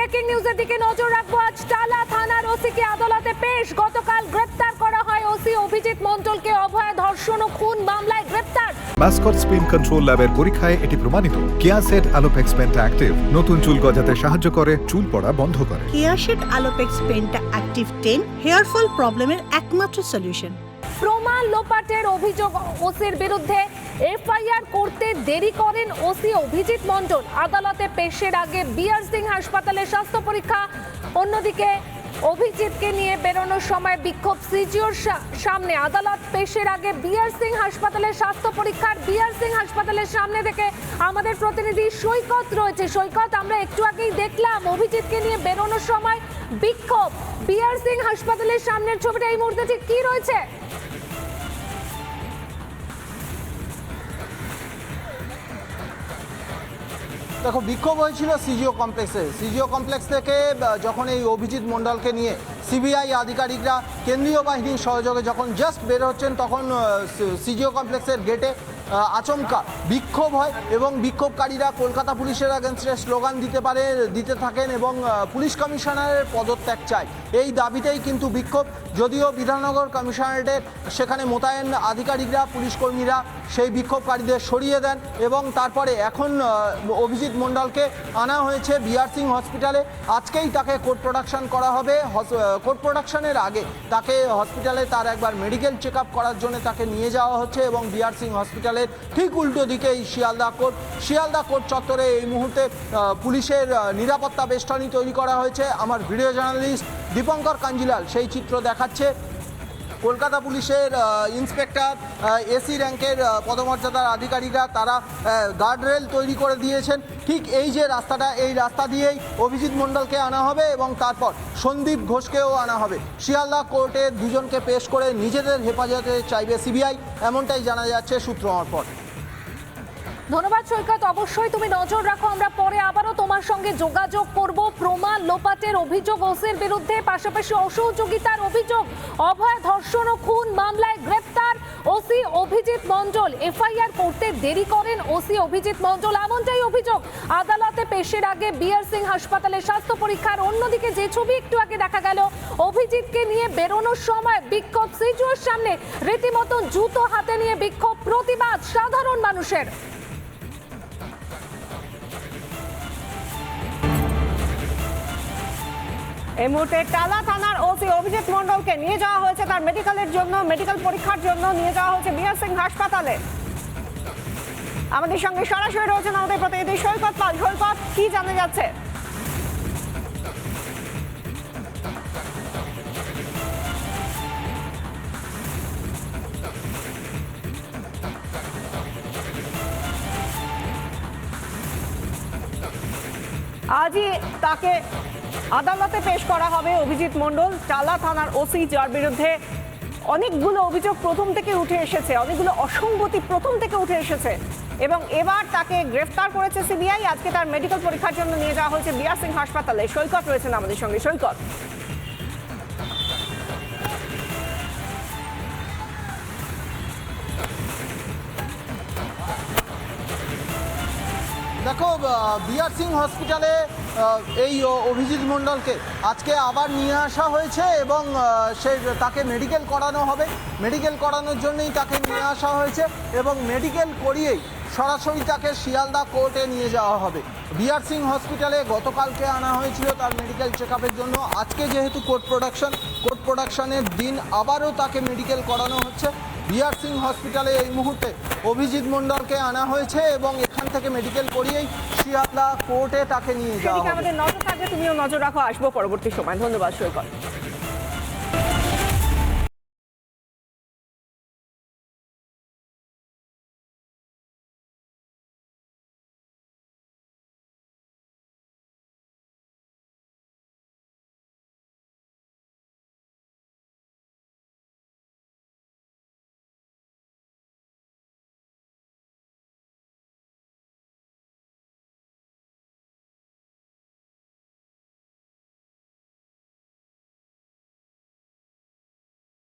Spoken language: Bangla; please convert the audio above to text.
ব্রেকিং নিউজের দিকে নজর রাখব আজ টালা থানার ওসিকে আদালতে পেশ। গতকাল গ্রেপ্তার করা হয় ওসি অভিজিৎ মণ্ডলকে। অভয় ধর্ষণ ও খুন মামলায় গ্রেপ্তার। মাস্কট স্পিন কন্ট্রোল ল্যাবের পরীক্ষায় এটি প্রমাণিত। Keya Seth Alopex penta active. নতুন চুল গজাতে সাহায্য করে চুল পড়া বন্ধ করে। কেয়াশেড আলোপেক্স পেনটা অ্যাক্টিভ টেন হেয়ার ফল প্রবলেমের একমাত্র সলিউশন। প্রমাণ লোপাটের অভিযোগ ওসির বিরুদ্ধে। এফআইআর করতে দেরি করেন ওসি অভিজিৎ মণ্ডল। আদালতে পেশের আগে বিআর সিং হাসপাতালে স্বাস্থ্য পরীক্ষা। অন্যদিকে অভিজিৎকে নিয়ে বেরোনোর সময় বিক্ষোভ সিজিওর সামনে। আদালত পেশের আগে বিআর সিং হাসপাতালে স্বাস্থ্য পরীক্ষার বিআর সিং হাসপাতালের সামনে থেকে আমাদের প্রতিনিধি সৈকত রয়েছে। সৈকত, আমরা একটু আগেই দেখলাম অভিজিৎকে নিয়ে বেরোনোর সময় বিক্ষোভ। বিআর সিং হাসপাতালের সামনের ছবিটা এই মুহূর্তে ঠিক কি রয়েছে? দেখো, বিক্ষোভ হয়েছিল সিজিও কমপ্লেক্সে। সিজিও কমপ্লেক্স থেকে যখন এই অভিজিৎ মণ্ডলকে নিয়ে সিবিআই আধিকারিকরা কেন্দ্রীয় বাহিনীর সহযোগে যখন জাস্ট বের হচ্ছেন, তখন সিজিও কমপ্লেক্সের গেটে আচমকা। বিক্ষোভ হয় এবং বিক্ষোভকারীরা কলকাতা পুলিশের অ্যাগেনস্টে স্লোগান দিতে পারে, দিতে থাকেন এবং পুলিশ কমিশনারের পদত্যাগ চায়। এই দাবিতেই কিন্তু বিক্ষোভ। যদিও বিধাননগর কমিশনারেটের সেখানে মোতায়েন আধিকারিকরা, পুলিশ কর্মীরা সেই বিক্ষোভকারীদের সরিয়ে দেন এবং তারপরে এখন অভিজিৎ মণ্ডলকে আনা হয়েছে বিআর সিং হসপিটালে। আজকেই তাকে কোর্ট প্রোডাকশন করা হবে। কোর্ট প্রোডাকশনের আগে তাকে হসপিটালে তার একবার মেডিকেল চেক করার জন্য তাকে নিয়ে যাওয়া হচ্ছে এবং বিআর সিং হসপিটালের ঠিক উল্টো দিকে এই শিয়ালদা কোর্ট। শিয়ালদা কোর্ট চত্বরে এই মুহূর্তে পুলিশের নিরাপত্তা বেষ্টনী তৈরি করা হয়েছে। আমার ভিডিও জার্নালিস্ট দীপঙ্কর কাঞ্জিলাল সেই চিত্র দেখাচ্ছে। কলকাতা পুলিশের ইন্সপেক্টর এসি র্যাঙ্কের পদমর্যাদার আধিকারিকরা তারা গার্ডরেল তৈরি করে দিয়েছেন। ঠিক এই যে রাস্তাটা, এই রাস্তা দিয়েই অভিজিৎ মণ্ডলকে আনা হবে এবং তারপর সন্দীপ ঘোষকেও আনা হবে। শিয়ালদা কোর্টে দুজনকে পেশ করে নিজেদের হেফাজতে চাইবে সিবিআই, এমনটাই জানা যাচ্ছে সূত্র মারফত। ধন্যবাদ সৈকত, অবশ্যই তুমি নজর রাখো, আমরা পরে আবারও তোমার সঙ্গে যোগাযোগ করব। প্রমাণ লোপাটের অভিযোগ, ওসের বিরুদ্ধে পাশাপাশি অসহযোগিতার অভিযোগ, অভয় ধর্ষণ ও খুন মামলায় গ্রেপ্তার ওসি অভিজিৎ মণ্ডল। এফআইআর করতে দেরি করেন ওসি অভিজিৎ মণ্ডল, এমনটাই অভিযোগ। আদালতে পেশের আগে বিআর সিং হাসপাতালে স্বাস্থ্য পরীক্ষার অন্যদিকে যে ছবি একটু আগে দেখা গেল, অভিজিৎকে নিয়ে বেরোনোর সময় বিক্ষোভ, সিজুয়ের সামনে রীতিমতো জুতো হাতে নিয়ে বিক্ষোভ, প্রতিবাদ সাধারণ মানুষের। এই মুহূর্তে টালা থানার ওসি অভিজিৎ মণ্ডলকে নিয়ে যাওয়া হয়েছে। তার মেডিকেলের জন্য, মেডিকেল পরীক্ষার জন্য নিয়ে যাওয়া হয়েছে বিআর সিং হাসপাতালে। আমাদের সঙ্গে সরাসরি রয়েছেন আমাদের প্রতিনিধি সৈকত পাল। সৈকত, কি জানা যাচ্ছে? আজই তাকে আদালতে পেশ করা হবে অভিজিৎ মণ্ডল। চালা থানার ওসি, যার বিরুদ্ধে অনেকগুলো অভিযোগ প্রথম থেকে উঠে এসেছে, অনেকগুলো অসঙ্গতি প্রথম থেকে উঠে এসেছে। এবং এবার তাকে গ্রেফতার করেছে সিবিআই। আজকে তার মেডিকেল পরীক্ষার জন্য নিয়ে যাওয়া হয়েছে বিআর সিং হাসপাতালে। সৈকত রয়েছেন আমাদের সঙ্গে। সৈকত। দেখো বিআর সিং হসপিটালে এই অভিজিৎ মণ্ডলকে আজকে আবার নিয়ে আসা হয়েছে এবং সে, তাকে মেডিকেল করানো হবে। মেডিকেল করানোর জন্যই তাকে নিয়ে আসা হয়েছে এবং মেডিকেল করিয়েই সরাসরি তাকে শিয়ালদা কোর্টে নিয়ে যাওয়া হবে। বিআর সিং হসপিটালে গতকালকে আনা হয়েছিল তার মেডিকেল চেক জন্য। আজকে যেহেতু কোর্ট প্রোডাকশন কোর্ট প্রোডাকশনের দিন আবারও তাকে মেডিকেল করানো হচ্ছে। বিআর সিং হসপিটালে এই মুহূর্তে অভিজিৎ মণ্ডলকে আনা হয়েছে এবং এখান থেকে মেডিকেল করিয়েই শিয়ালদা কোর্টে তাকে নিয়ে যাওয়া আমাদের নজর থাকবে তুমিও নজর রাখো আসব পরবর্তী সময়। ধন্যবাদ সৈকত।